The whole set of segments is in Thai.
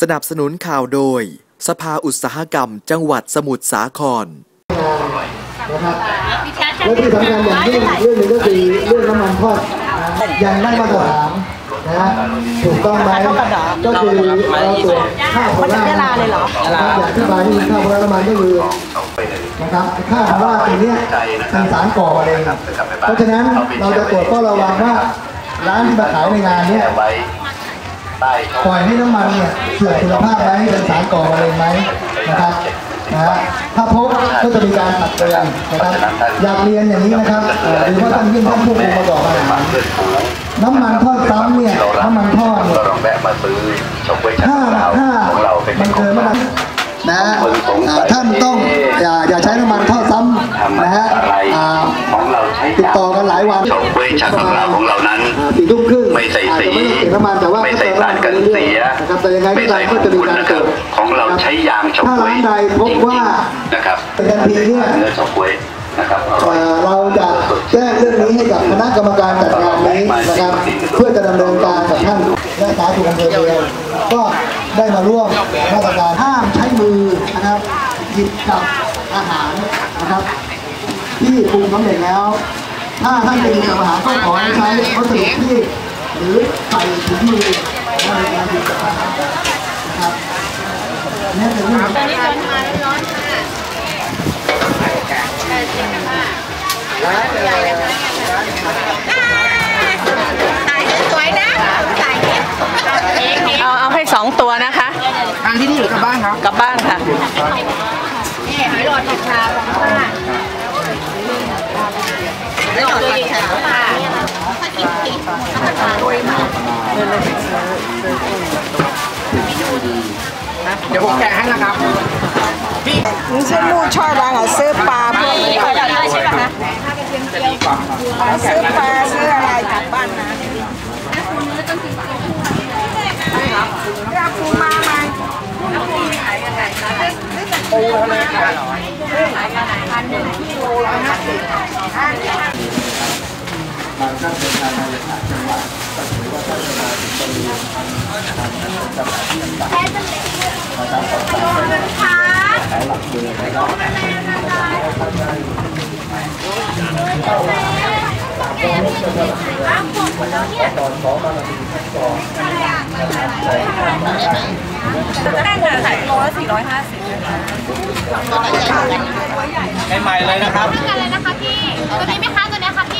สนับสนุนข่าวโดย สภาอุตสาหกรรม จังหวัดสมุทรสาครนะครับและที่สำคัญอย่างยิ่งเรื่องหนึงก็คือเรื่องน้ำมันทอดยังได้มาตรฐานนะฮะถูกต้องไหมก็คือเราตรวจค่าโคราชเลยเหรออย่างที่บายนี่ค่าโคราชน้ำมันก็คือนะครับค่าโคราชตัวเนี้ยเป็นสารก่อมะเร็งเพราะฉะนั้นเราจะตรวจเฝ้าระวังว่าร้านที่มาขายในงานเนี้ยไว้ใต้ช่อง ปล่อยให้น้ำมันเนี่ยเสื่อมคุณภาพไหมเป็นสารก่อมะเร็งไหมนะครับนะฮะถ้าพบก็จะมีการตักเตือนนะครับอยากเรียนอย่างนี้นะครับเอ่อหรือว่าท่านยิ่งท่านผู้ปกครองประกอบอาหารเพื่อนฝูงน้ำมันทอดซ้ำเนี่ยน้ำมันทอดเนี่ยก็ลองแวะมาซื้อชมเวชถ้าของเราถ้าของเราเป็นมันเกินมาตรฐานนะฮะอ่าท่านต้องอย่าอย่าใช้น้ำมันทอดซ้ำนะฮะอะไรอ่าของเราใช้ติดต่อกันหลายวันชมเวชของเราของเรา ไม่ใส่สีอาจจะไม่ต้องเสียน้ำมันแต่ว่าไม่ใส่สารกันเสียนะครับแต่ยังไงไม่ก็ตาใส่มก็จะมีการนะคเกิรับดของเราใช้ยางชมถ้าเวร้านชใดพบว่านะครับทันทีเนี่ยเนื้อชมเวชนะครับอร่อยเอ่อเราจะแจ้งเรื่องนี้ให้กับคณะกรรมการจัดงานนี้นะครับเพื่อจะดำเนินการกับท่านและสาธารณสุขอำเภอเมืองก็ได้มาร่วมมาตรการห้ามใช้มือนะครับหยิบกับอาหารนะครับ ที่ปรุงสำเร็จแล้ว ถ้าท่านจะหยิบกับอาหารก็ขอให้ใช้วัสดุที่ หรือใส่ถุงมือในการหยิบกับอาหารนะครับเนี่ยเป็นเรื่องตอนนี้ร้อนมาร้อนค่ะแต่จริงค่ะใหญ่เลยค่ะถ่ายสวยนะถ่ายคลิปเอาเอาให้สองตัวนะคะทานที่นี่หรือกลับบ้านครับกลับบ้านค่ะนี่หอยหลอดราคาของป้าหอยหลอดราคาป้าถ้ากินติดราคาด้วยมาก เดี๋ยวผมแกะให้นะครับพี่นี่ซื้อมูช่อยบางอะซื้อปลาพวกนี้ก็ได้ใช่ไหมคะจะดีกว่าซื้อปลาซื้ออะไรกลับบ้านนะเราปูมาไหมปูอะไรกันพันหนึ่งกิโลร้อยห้าสิบมันก็เป็นการบริหารจังหวัด ลยนะครับอะไรนะคะพี่ตัวนี้ไหมคะตัวนี้ค่ะพี่ตัวนี้เหลือง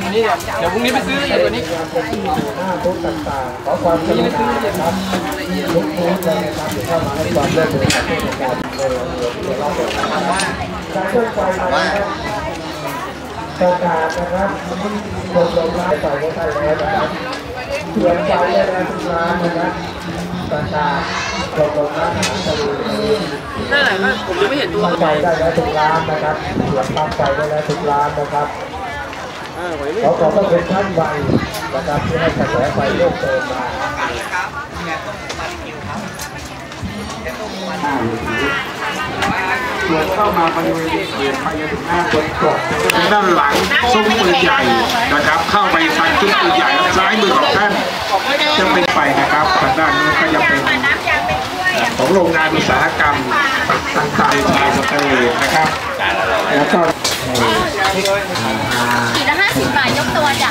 งนี้เดี๋ยวพรุ่งนี้ไปซื้อละเอียดกว่านี้หน้าทุกต่างๆขอความกรุณาครับทุกทุกเลยนะครับเข้ามาให้ความร่วมมือกับผู้จัดการในโรงเรียนที่เราเปิดการเคลื่อนไหวนะครับประกาศนะครับกดลงไลน์ไปก็ใช่แล้วนะครับ เตือนใจเลยนะทุกร้านนะครับประกาศกดลงน์นะครับจะดูนั่นแหละผมยังไม่เห็นตัวตั้งใจได้แล้วทุกร้านนะครับเตือนตั้งใจได้แล้วทุกร้านนะครับเขอขอบพระคุณท่านไวนะครับที่ให้กระแสไฟโลกเริ่มเติมมา ส่วนเข้ามาบริเวณเขื่อนไปยังหน้าบนกาะจะเป็นด้านหลังซุ้มปืนใหญ่นะครับ เข้าไปทางซุ้มปืนใหญ่แล้วซ้ายมือของท่านจะเป็นไปนะครับทางด้านนู้นก็จะเป็นของโรงงานอุตสาหกรรมต่างๆในสเตอร์นะครับแล้วก็ขีดละห้าสิบบาทยกตัวจ้ะ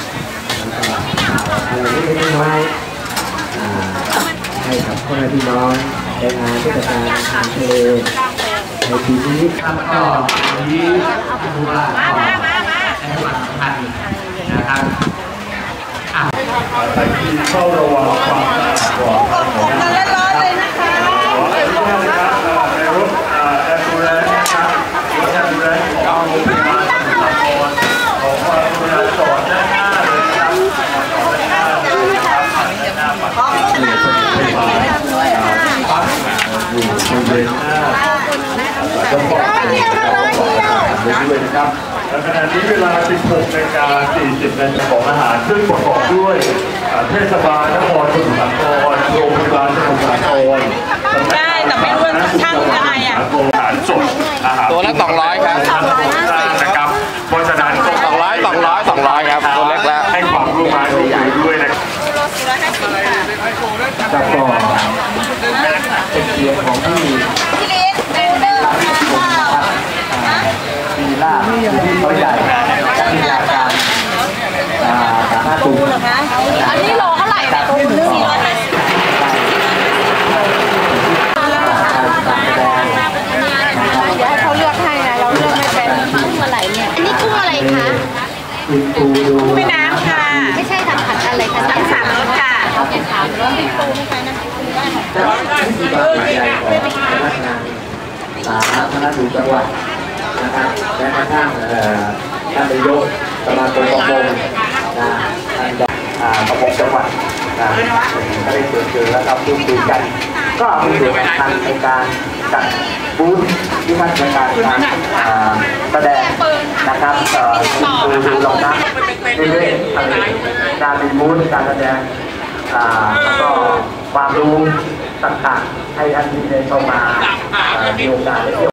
ให้กับพ่อแม่พี่น้องแรงงานเทศกาลอาหารทะเลในปีนี้ครับก็วันนี้ผู้ว่าก็ได้วันสำคัญนะครับไปที่เฝ้าระวังความปลอดภัยนครับผม กันร้อนๆเลยนะคะ ขออนุญาตนะครับเอ่อในรถเอ่อแอมบูเลนซ์นะครับรถแอมบูเลนซ์ของโรงพยาบาลสมุทรสาครของแอมบูเลนซ์จอดด้านหน้าเลยนะครับจอดด้านหน้าเลย ด้วย นะครับและขณะนี้เวลา 16นาฬิกา40นาทีของอาหาร ซึ่งประกอบด้วยอ่าเทศบาลนครสมุทรสาครโรงพยาบาลสมุทรสาครได้แต่ไม่รู้ว่าช่างยังไงอะอาหารสดอาหารตัวละ200ครับนะครับเพราะฉะนั้นสองร้อยสองร้อยสองร้อยครับตัวเล็กแล้วให้ความร่วมมือร่วมมือด้วยนะครับครับก็เป็นเสียงของที่ พี่ลิศดูเด้อค่ะ มีลาบอยู่ที่เขาใหญ่และมีอาการอ่าสามารถดู อันนี้โลเท่าไหร่นะตัวนึงสี่ร้อยห้าสิบ เดี๋ยวให้เขาเลือกให้นะ เราเลือกไม่เป็น กุ้งอะไรเนี่ย อันนี้กุ้งอะไรคะ คุณครูดู แม่น้ำค่ะ ไม่ใช่ค่ะผัดอะไรคะ ทั้งสามรสค่ะรสเป็นปูไหมคะน้ำปูได้ไหมจากที่บางใหญ่ของพนักงานสาธารณสุขจังหวัดนะครับและกระทั่งท่านนายกสมาคมประมงนะท่านประมงจังหวัดนะก็ได้เชิญเชิญแล้วครับพูดคุยกัน ก็มีส่วนสำคัญในการจัดบูธที่ท่านในการการแสดง นะครับเอ่อคือดูรองรับในเรื่องอะไรการรีมูดการแสดงอ่าแล้วก็ความรู้ต่างๆให้ท่านที่ได้เข้ามาอ่ามีโอกาสได้เรียว